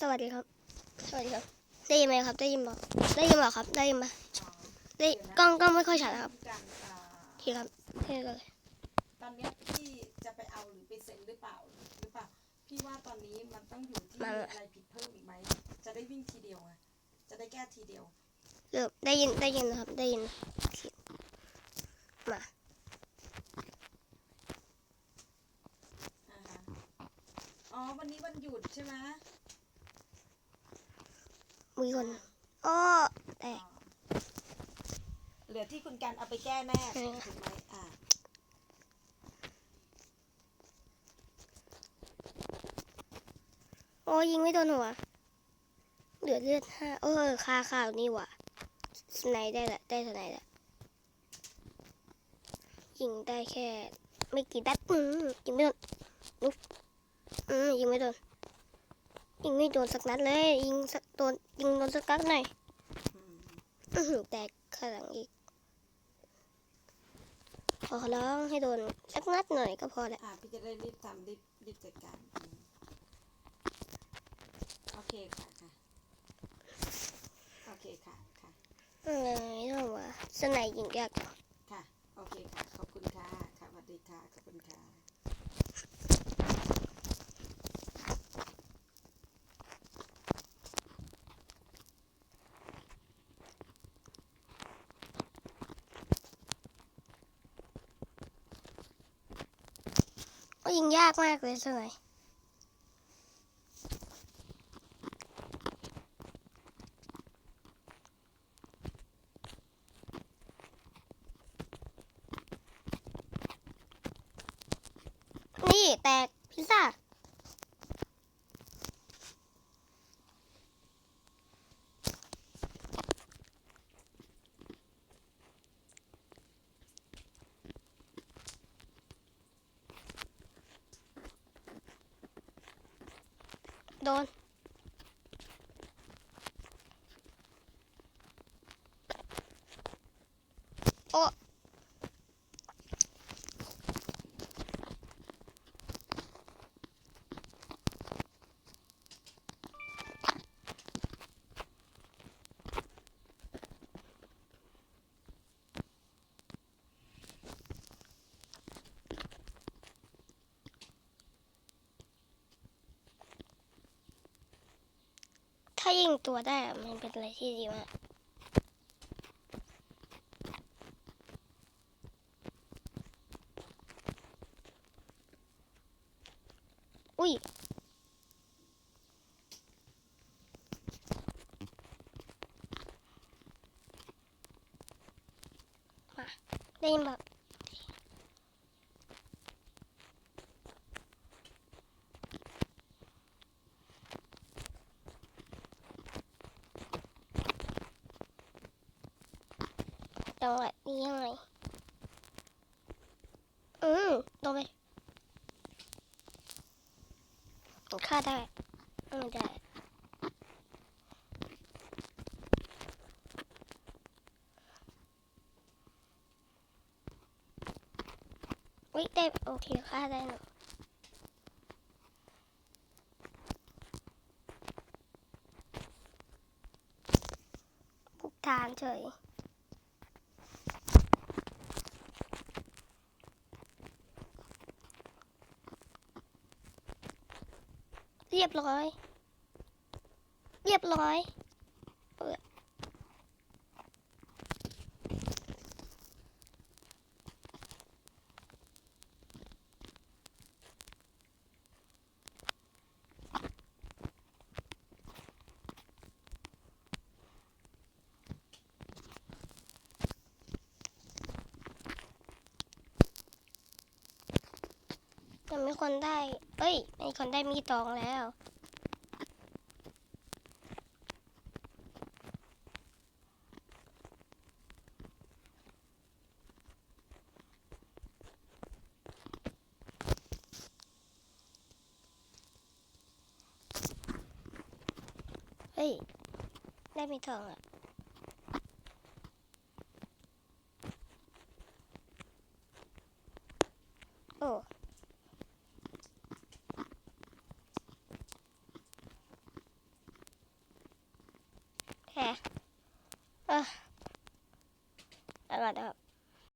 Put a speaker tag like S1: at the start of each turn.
S1: สวัสดีครับ สวัสดีครับ ได้ยินไหมครับ ได้ยินบอกได้ยินบอกครับ ได้ยินไหมได้กล้องกล้องไม่ค่อยชัดนะครับ
S2: การอ่า
S1: โอเคครับเท่เลย
S2: ตอนเนี้ยพี่จะไปเอาหรือไปเซ็นหรือเปล่าหรือเปล่า พี่ว่าตอนนี้มันต้องอยู่ที่อะไรผิดเพิ่มอีกไหม จะได้วิ่งทีเดียวไงจะได้แก้ทีเดียว
S1: เริ่มได้ยินได้ยินนะครับ ได้ยินโอเคมา
S2: อ่าฮะอ๋อ วันนี้วันหยุดใช่ไหม
S1: มีคนอ้อแต
S2: อ๋อกเหลือที่คุณการเอาไปแก้แน่
S1: ใช่
S2: ถูกไหมอ่า
S1: โอ้ยิงไม่โดนหัวเหลือเลือดห้าเออคาข่าวนี่หว่ะสไนได้ละได้สไนละยิงได้แค่ ไม่กี่นัดอืมยิงไม่โดนนุ๊บอืมยิงไม่โดน ยิงไม่โดนสักนัดเลยยิงสักโดนยิงโดนสักนัดหน่อย
S2: อืม
S1: อื้อหือแตกข้างหลังอีก ขอร้องให้โดนสักนัดหน่อยก็พอแหละ
S2: อ่าพี่จะได้รีบทำรีบรีบจัดการอืมโอเคค่ะค่ะโอเคค่ะค่ะ
S1: เออไม่ต้องว่าสไนยิงยากจัง
S2: ค่ะ โอเคค่ะ ขอบคุณค่ะ ค่ะสวัสดีค่ะ ขอบคุณค่ะ
S1: ก็ยิงยากมากเลยสไนนี่แตกพิซซ่า โดน โอ้ ยิงตัวได้มันเป็นอะไรที่ดีมากอุ้ยมาได้ยินแบบ จังหวะนี้ยังไงอืมลงไปฆ่าได้อืมได้วิได้โอเคฆ่าได้หนูพุกทานเฉย เรียบร้อย เรียบร้อย ยังมีคนได้ เอ้ย มีคนได้มีตองแล้วเฮ้ย ได้มีทองอะ โอ้ แฮะเ